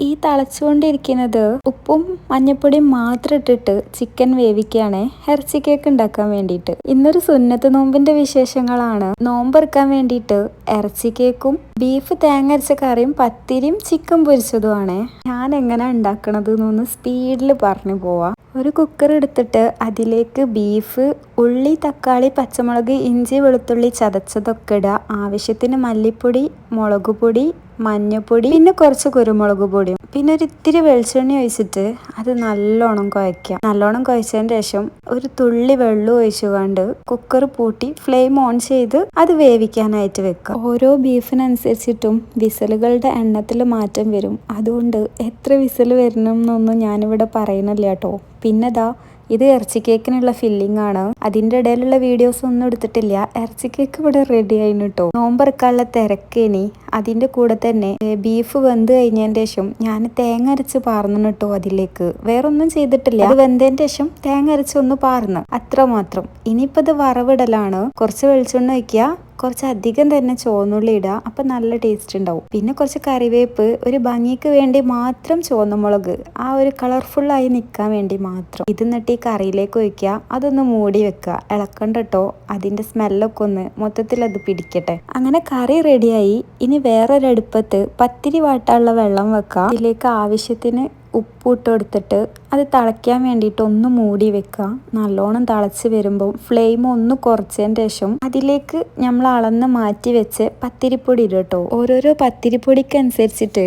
ഈ തളച്ചുകൊണ്ടിരിക്കുന്നത് ഉപ്പും മഞ്ഞപ്പൊടിയും മാത്രം ഇട്ടിട്ട് ചിക്കൻ വേവിക്കുകയാണ്. ഇറച്ചി കേക്ക് ഉണ്ടാക്കാൻ വേണ്ടിയിട്ട്. ഇന്നൊരു സുന്നത്ത് നോമ്പിന്റെ വിശേഷങ്ങളാണ്. നോമ്പെറുക്കാൻ വേണ്ടിയിട്ട് ഇറച്ചി കേക്കും ബീഫ് തേങ്ങ അരച്ച കറിയും പത്തിരിയും ചിക്കൻ പൊരിച്ചതുമാണ്. ഞാൻ എങ്ങനെ ഉണ്ടാക്കണത് എന്നൊന്ന് സ്പീഡിൽ പറഞ്ഞു പോവാം. ഒരു കുക്കർ എടുത്തിട്ട് അതിലേക്ക് ബീഫ് ഉള്ളി തക്കാളി പച്ചമുളക് ഇഞ്ചി വെളുത്തുള്ളി ചതച്ചതൊക്കെ ഇടുക ആവശ്യത്തിന് മല്ലിപ്പൊടി മുളക് പൊടി മഞ്ഞപ്പൊടി പിന്നെ കുറച്ച് കുരുമുളക് പൊടിയും പിന്നെ ഒരു ഇത്തിരി വെളിച്ചെണ്ണ ഒഴിച്ചിട്ട് അത് നല്ലോണം കുഴയ്ക്കാം. നല്ലോണം കുഴച്ചതിന് ശേഷം ഒരു തുള്ളി വെള്ളം ഒഴിച്ചുകൊണ്ട് കുക്കർ പൂട്ടി ഫ്ലെയിം ഓൺ ചെയ്ത് അത് വേവിക്കാനായിട്ട് വെക്കാം. ഓരോ ബീഫിനനുസരിച്ചിട്ടും വിസലുകളുടെ എണ്ണത്തിൽ മാറ്റം വരും. അതുകൊണ്ട് എത്ര വിസൽ വരണം എന്നൊന്നും ഞാനിവിടെ പറയുന്നില്ല കേട്ടോ. പിന്നെതാ ഇത് ഇറച്ചി കേക്കിനുള്ള ഫില്ലിംഗ് ആണ്. അതിന്റെ ഇടയിലുള്ള വീഡിയോസ് ഒന്നും എടുത്തിട്ടില്ല. ഇറച്ചി കേക്ക് ഇവിടെ റെഡി ആയിന് കേട്ടോ നോമ്പറക്കാനുള്ള തിരക്കേനി അതിന്റെ കൂടെ തന്നെ ബീഫ് വെന്ത് കഴിഞ്ഞതിന് ശേഷം ഞാൻ തേങ്ങ അരച്ച് പാർന്നു കേട്ടോ അതിലേക്ക്. വേറൊന്നും ചെയ്തിട്ടില്ല. അത് വെന്തതിന് ശേഷം തേങ്ങ അരച്ച് ഒന്ന് പാർന്ന്. അത്ര മാത്രം. ഇനിയിപ്പോ ഇത് വറവിടലാണ്. കുറച്ച് വെളിച്ചെണ്ണ വയ്ക്കുക കുറച്ച് അധികം തന്നെ ചുവന്നുള്ളി ഇടുക. അപ്പം നല്ല ടേസ്റ്റ് ഉണ്ടാവും. പിന്നെ കുറച്ച് കറിവേപ്പ് ഒരു ഭംഗിക്ക് വേണ്ടി മാത്രം ചുവന്നമുളക് ആ ഒരു കളർഫുള്ളായി നിൽക്കാൻ വേണ്ടി മാത്രം. ഇത് എന്നിട്ട് ഈ കറിയിലേക്ക് ഒഴിക്കുക. അതൊന്ന് മൂടി വെക്കുക. ഇളക്കണ്ട അതിന്റെ സ്മെല്ലൊക്കെ ഒന്ന് മൊത്തത്തിൽ അത് പിടിക്കട്ടെ. അങ്ങനെ കറി റെഡിയായി ഇനി വേറൊരടുപ്പത്ത് പത്തിരി വാട്ടാനുള്ള വെള്ളം വെക്കാം. ഇതിലേക്ക് ആവശ്യത്തിന് ഉപ്പിട്ട് കൊടുത്തിട്ട് അത് തിളയ്ക്കാൻ വേണ്ടിയിട്ട് ഒന്ന് മൂടി വെക്കുക. നല്ലോണം തിളച്ച് വരുമ്പോൾ ഫ്ലെയിം ഒന്ന് കുറച്ചതിന് ശേഷം അതിലേക്ക് നമ്മൾ അളന്ന് മാറ്റി വെച്ച് പത്തിരിപ്പൊടി ഇടും കേട്ടോ ഓരോരോ പത്തിരിപ്പൊടിക്ക് അനുസരിച്ചിട്ട്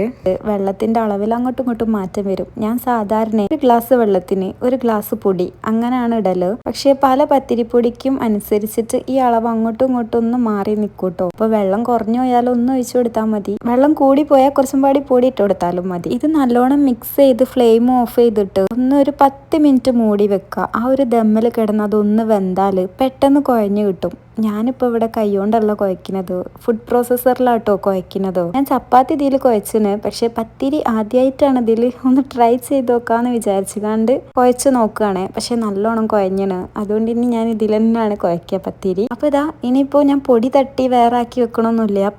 വെള്ളത്തിന്റെ അളവിൽ അങ്ങോട്ടും ഇങ്ങോട്ടും മാറ്റം വരും. ഞാൻ സാധാരണ ഒരു ഗ്ലാസ് വെള്ളത്തിന് ഒരു ഗ്ലാസ് പൊടി അങ്ങനെയാണ് ഇടൽ. പക്ഷെ പല പത്തിരിപ്പൊടിക്കും അനുസരിച്ചിട്ട് ഈ അളവ് അങ്ങോട്ടും ഇങ്ങോട്ടും ഒന്ന് മാറി നിൽക്കൂട്ടോ അപ്പോൾ വെള്ളം കുറഞ്ഞു പോയാലും ഒന്ന് ഒഴിച്ചു കൊടുത്താൽ മതി. വെള്ളം കൂടി പോയാൽ കുറച്ചും പാടി പൊടി ഇട്ട് കൊടുത്താലും മതി. ഇത് നല്ലോണം മിക്സ് ചെയ്ത് ഫ്ലെയിം ഓഫ് ചെയ്തിട്ട് ഒന്ന് ഒരു പത്ത് മിനിറ്റ് മൂടി വെക്കുക ആ ഒരു ദമ്മിൽ കിടന്ന് അതൊന്ന് വെന്താൽ പെട്ടെന്ന് കുഴഞ്ഞ് കിട്ടും. ഞാനിപ്പോൾ ഇവിടെ കൈകൊണ്ടല്ല കുഴക്കുന്നത് ഫുഡ് പ്രോസസ്സറിലാട്ടോ കുഴക്കുന്നത് ഞാൻ ചപ്പാത്തി ഇതിൽ കുഴച്ചിന്. പക്ഷെ പത്തിരി ആദ്യമായിട്ടാണ് ഇതിൽ ഒന്ന് ട്രൈ ചെയ്ത് നോക്കാന്ന് വിചാരിച്ചു കണ്ട് കുഴച്ച് നോക്കുകയാണ് പക്ഷെ നല്ലോണം കുഴഞ്ഞണ്. അതുകൊണ്ട് ഇനി ഞാൻ ഇതിൽ തന്നെയാണ് കുഴക്കുക പത്തിരി. അപ്പോൾ ഇതാ ഇനിയിപ്പോൾ ഞാൻ പൊടി തട്ടി വേറെ ആക്കി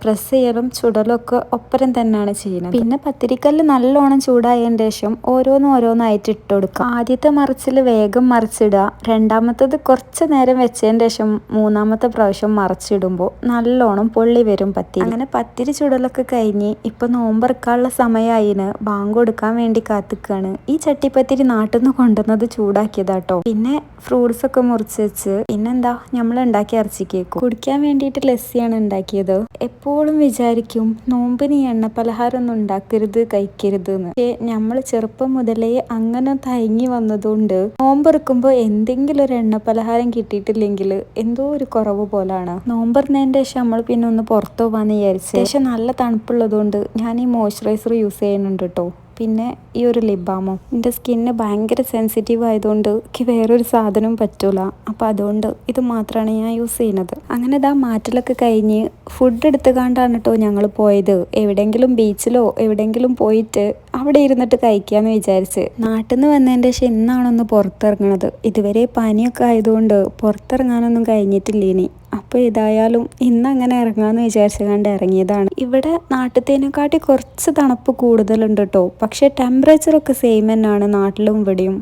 പ്രസ് ചെയ്യലും ചുടലും ഒക്കെ ഒപ്പരം തന്നെയാണ് ചെയ്യുന്നത്. പിന്നെ പത്തിരിക്കല്ല് നല്ലോണം ചൂടായതിന് ശേഷം ഓരോന്നും ഓരോന്നായിട്ട് ഇട്ട് കൊടുക്കുക ആദ്യത്തെ മറിച്ചിൽ വേഗം മറിച്ചിടുക. രണ്ടാമത്തത് കുറച്ച് നേരം വെച്ചതിന് ശേഷം മൂന്നാമത്തെ പ്രാവശ്യം മറച്ചിടുമ്പോൾ നല്ലോണം പൊള്ളി വരും പത്തിരി അങ്ങനെ പത്തിരി ചുടലൊക്കെ കഴിഞ്ഞ് ഇപ്പൊ നോമ്പറക്കാനുള്ള സമയമായിന് ബാങ്ക് കൊടുക്കാൻ വേണ്ടി കാത്തിക്കാണ്. ഈ ചട്ടിപ്പത്തിരി നാട്ടിൽ നിന്ന് കൊണ്ടുവന്നത് ചൂടാക്കിയതാട്ടോ. പിന്നെ ഫ്രൂട്ട്സ് ഒക്കെ മുറിച്ച് വെച്ച് പിന്നെന്താ നമ്മൾ ഉണ്ടാക്കി ഇറച്ചി കേക്ക്. കുടിക്കാൻ വേണ്ടിയിട്ട് ലസ്സിയാണ് ഉണ്ടാക്കിയത്. എപ്പോഴും വിചാരിക്കും നോമ്പിന് ഈ എണ്ണ പലഹാരം ഒന്നും ഉണ്ടാക്കരുത് കഴിക്കരുത് പക്ഷേ നമ്മൾ ചെറുപ്പം മുതലേ അങ്ങനെ തയങ്ങി വന്നതുകൊണ്ട് നോമ്പെറുക്കുമ്പോൾ എന്തെങ്കിലും ഒരു എണ്ണ പലഹാരം കിട്ടിയിട്ടില്ലെങ്കിൽ എന്തോ ഒരു കുറവ്. പോലാണ്. നോമ്പറിനതിന്റെ ശേഷം നമ്മൾ പിന്നെ ഒന്ന് പുറത്തു പോകാമെന്ന് വിചാരിച്ചു. ശേഷം നല്ല തണുപ്പുള്ളതുകൊണ്ട് ഞാൻ ഈ മോയ്സ്ചറൈസർ യൂസ് ചെയ്യുന്നുണ്ട് കേട്ടോ പിന്നെ ഈ ഒരു ലിബാമോ. എന്റെ സ്കിന്ന് ഭയങ്കര സെൻസിറ്റീവ് ആയതുകൊണ്ട് എനിക്ക് വേറൊരു സാധനവും പറ്റൂല. അപ്പം അതുകൊണ്ട് ഇത് മാത്രമാണ് ഞാൻ യൂസ് ചെയ്യുന്നത്. അങ്ങനെ ഇതാ മാറ്റലൊക്കെ കഴിഞ്ഞ് ഫുഡ് എടുത്ത് കണ്ടാണ് കേട്ടോ ഞങ്ങൾ പോയത്. എവിടെയെങ്കിലും ബീച്ചിലോ എവിടെയെങ്കിലും പോയിട്ട് അവിടെ ഇരുന്നിട്ട് കഴിക്കാമെന്ന് വിചാരിച്ച്. നാട്ടിൽ നിന്ന് വന്നതിന്റെ ശേഷം ഇന്നാണൊന്ന് പുറത്തിറങ്ങണത്. ഇതുവരെ പനിയൊക്കെ ആയതുകൊണ്ട് പുറത്തിറങ്ങാനൊന്നും കഴിഞ്ഞിട്ടില്ല ഇനി അപ്പോൾ ഏതായാലും ഇന്ന് അങ്ങനെ ഇറങ്ങാമെന്ന് വിചാരിച്ചു കണ്ട് ഇറങ്ങിയതാണ്. ഇവിടെ നാട്ടിലത്തേനെക്കാട്ടി കുറച്ച് തണുപ്പ് കൂടുതലുണ്ട് കേട്ടോ. പക്ഷേ ടെമ്പറേച്ചർ ഒക്കെ സെയിം തന്നെയാണ് നാട്ടിലും ഇവിടെയും.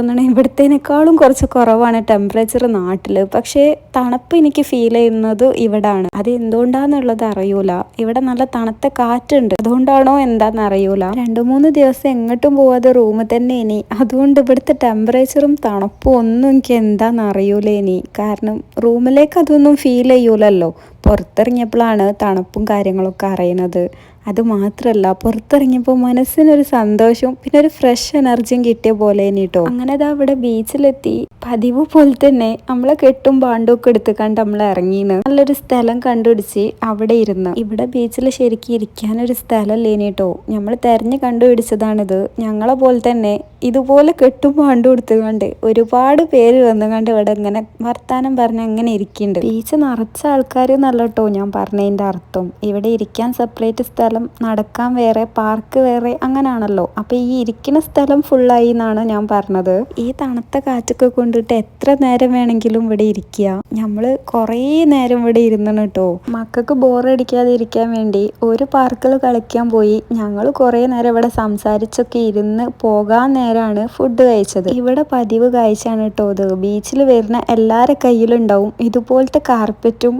ഒന്നാണെങ്കിൽ ഇവിടത്തേനേക്കാളും കുറച്ച് കുറവാണ് ടെമ്പറേച്ചർ നാട്ടിൽ പക്ഷേ തണുപ്പ് എനിക്ക് ഫീൽ ചെയ്യുന്നത് ഇവിടാണ്. അത് എന്തുകൊണ്ടാന്നുള്ളത് അറിയൂല. ഇവിടെ നല്ല തണുത്ത കാറ്റുണ്ട്. അതുകൊണ്ടാണോ എന്താന്ന് അറിയൂല. രണ്ടു മൂന്ന് ദിവസം എങ്ങോട്ടും പോവാതെ റൂമിൽ തന്നെ ഇനി. അതുകൊണ്ട് ഇവിടുത്തെ ടെമ്പറേച്ചറും തണുപ്പും ഒന്നും എനിക്ക് എന്താന്ന് അറിയൂല ഇനി. കാരണം റൂമിലേക്ക് അതൊന്നും ഫീൽ ile ይውላለሁ പുറത്തിറങ്ങിയപ്പോഴാണ് തണുപ്പും കാര്യങ്ങളൊക്കെ അറിയുന്നത്. അത് മാത്രല്ല പുറത്തിറങ്ങിയപ്പോൾ മനസ്സിനൊരു സന്തോഷവും പിന്നെ ഒരു ഫ്രഷ് എനർജിയും കിട്ടിയ പോലെ കേട്ടോ അങ്ങനെ അത് അവിടെ ബീച്ചിലെത്തി. പതിവ് പോലെ തന്നെ നമ്മളെ കെട്ടും പാണ്ടും ഒക്കെ എടുത്ത് കണ്ട് നമ്മൾ ഇറങ്ങിന്ന്. നല്ലൊരു സ്ഥലം കണ്ടുപിടിച്ച് അവിടെ ഇരുന്ന്. ഇവിടെ ബീച്ചിൽ ശരിക്കും ഇരിക്കാനൊരു സ്ഥലമല്ലേ കേട്ടോ നമ്മൾ തെരഞ്ഞു കണ്ടുപിടിച്ചതാണിത്. ഞങ്ങളെ പോലെ തന്നെ ഇതുപോലെ കെട്ടും പാണ്ടും എടുത്തുകൊണ്ട് ഒരുപാട് പേര് വന്നുകൊണ്ട് ഇവിടെ ഇങ്ങനെ വർത്താനം പറഞ്ഞ് അങ്ങനെ ഇരിക്കുന്നുണ്ട് ബീച്ച് നിറച്ച ആൾക്കാർ നല്ല കേട്ടോ ഞാൻ പറഞ്ഞതിന്റെ അർത്ഥം. ഇവിടെ ഇരിക്കാൻ സെപ്പറേറ്റ് സ്ഥലം നടക്കാൻ വേറെ പാർക്ക് വേറെ അങ്ങനെയാണല്ലോ അപ്പോൾ ഈ ഇരിക്കുന്ന സ്ഥലം ഫുള്ളായി എന്നാണ് ഞാൻ പറഞ്ഞത്. ഈ തണുത്ത കാറ്റൊക്കെ കൊണ്ടിട്ട് എത്ര നേരം വേണമെങ്കിലും ഇവിടെ ഇരിക്കുക? നമ്മൾ കുറേ നേരം ഇവിടെ ഇരുന്നു കേട്ടോ മക്കൾക്ക് ബോറടിക്കാതെ ഇരിക്കാൻ വേണ്ടി ഒരു പാർക്കിൽ കളിക്കാൻ പോയി. ഞങ്ങൾ കുറേ നേരം ഇവിടെ സംസാരിച്ചൊക്കെ ഇരുന്ന് പോകാൻ നേരമാണ് ഫുഡ് കഴിച്ചത്. ഇവിടെ പതിവ് കാഴ്ചയാണ് കേട്ടോ ഇത്. ബീച്ചിൽ വരുന്ന എല്ലാവരുടെ കയ്യിലുണ്ടാവും. ഇതുപോലത്തെ കാർപ്പറ്റും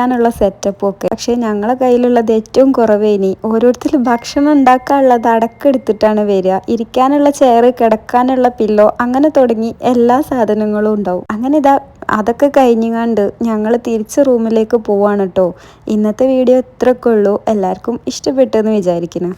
ഇരിക്കാനുള്ള സെറ്റപ്പും ഒക്കെ. പക്ഷേ ഞങ്ങളെ കയ്യിലുള്ളത് ഏറ്റവും കുറവേനി ഓരോരുത്തർ ഭക്ഷണം ഉണ്ടാക്കാനുള്ളത് അടക്കെടുത്തിട്ടാണ് വരിക. ഇരിക്കാനുള്ള ചെയറ് കിടക്കാനുള്ള പില്ലോ അങ്ങനെ തുടങ്ങി എല്ലാ സാധനങ്ങളും ഉണ്ടാവും. അങ്ങനെ ഇതാ അതൊക്കെ കഴിഞ്ഞുകൊണ്ട് ഞങ്ങൾ തിരിച്ച് റൂമിലേക്ക് പോവാണ് കേട്ടോ ഇന്നത്തെ വീഡിയോ ഇത്രയൊക്കെ ഉള്ളൂ. എല്ലാവർക്കും ഇഷ്ടപ്പെട്ടെന്ന് വിചാരിക്കുന്നു.